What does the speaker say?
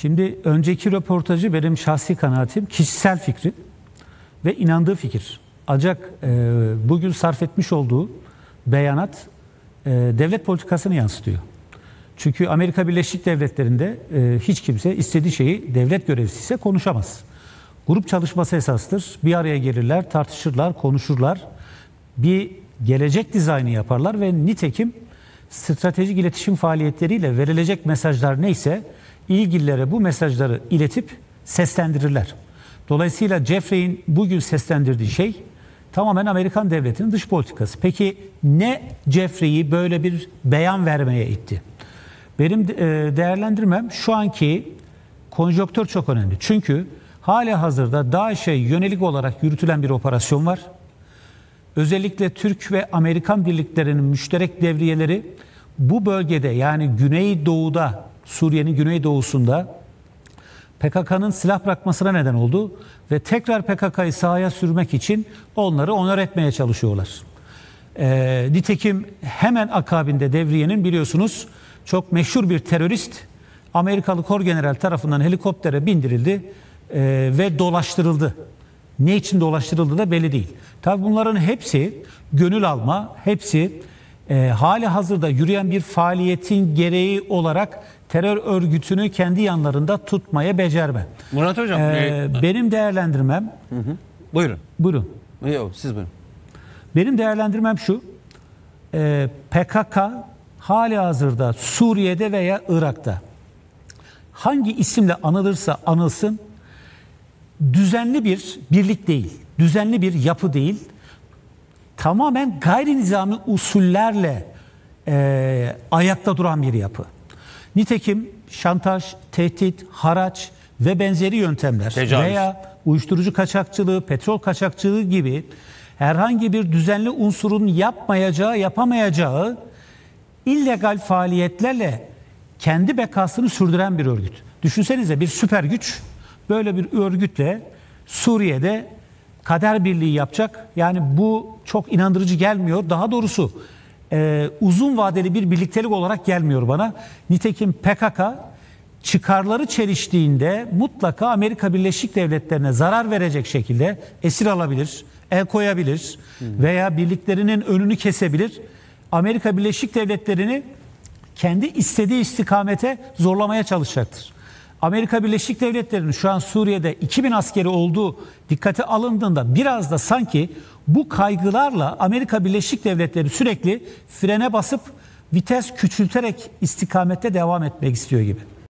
Şimdi önceki röportajı benim şahsi kanaatim kişisel fikri ve inandığı fikir. Ancak e, bugün sarf etmiş olduğu beyanat e, devlet politikasını yansıtıyor. Çünkü Amerika Birleşik Devletleri'nde e, hiç kimse istediği şeyi devlet görevlisi ise konuşamaz. Grup çalışması esastır. Bir araya gelirler, tartışırlar, konuşurlar. Bir gelecek dizaynı yaparlar ve nitekim stratejik iletişim faaliyetleriyle verilecek mesajlar neyse ilgililere bu mesajları iletip seslendirirler. Dolayısıyla Jeffrey'in bugün seslendirdiği şey tamamen Amerikan devletinin dış politikası. Peki ne Jeffrey'i böyle bir beyan vermeye itti? Benim e, değerlendirmem şu anki konjonktür çok önemli. Çünkü hala hazırda DAEŞ'e yönelik olarak yürütülen bir operasyon var. Özellikle Türk ve Amerikan birliklerinin müşterek devriyeleri bu bölgede yani Güneydoğu'da, Suriye'nin güneydoğusunda PKK'nın silah bırakmasına neden oldu ve tekrar PKK'yı sahaya sürmek için onları onör etmeye çalışıyorlar. Ee, nitekim hemen akabinde devriyenin biliyorsunuz çok meşhur bir terörist Amerikalı kor general tarafından helikoptere bindirildi e, ve dolaştırıldı. Ne için dolaştırıldığı da belli değil. Tabii bunların hepsi gönül alma, hepsi e, hali hazırda yürüyen bir faaliyetin gereği olarak terör örgütünü kendi yanlarında tutmaya becerme. Murat Hocam, Ee, e, benim değerlendirmem, buyurun. buyurun. Yok, siz buyurun. Benim değerlendirmem şu, e, PKK hali hazırda Suriye'de veya Irak'ta hangi isimle anılırsa anılsın düzenli bir birlik değil, düzenli bir yapı değil, tamamen gayri nizami usullerle e, ayakta duran bir yapı. Nitekim şantaj, tehdit, haraç ve benzeri yöntemler Tecavüz. veya uyuşturucu kaçakçılığı, petrol kaçakçılığı gibi herhangi bir düzenli unsurun yapmayacağı, yapamayacağı illegal faaliyetlerle kendi bekasını sürdüren bir örgüt. Düşünsenize bir süper güç böyle bir örgütle Suriye'de kader birliği yapacak. Yani bu çok inandırıcı gelmiyor. Daha doğrusu e, uzun vadeli bir birliktelik olarak gelmiyor bana. Nitekim PKK çıkarları çeliştiğinde mutlaka Amerika Birleşik Devletleri'ne zarar verecek şekilde esir alabilir, el koyabilir veya birliklerinin önünü kesebilir. Amerika Birleşik Devletleri'ni kendi istediği istikamete zorlamaya çalışacaktır. Amerika Birleşik Devletleri'nin şu an Suriye'de 2000 askeri olduğu dikkate alındığında biraz da sanki bu kaygılarla Amerika Birleşik Devletleri sürekli frene basıp vites küçülterek istikamette devam etmek istiyor gibi.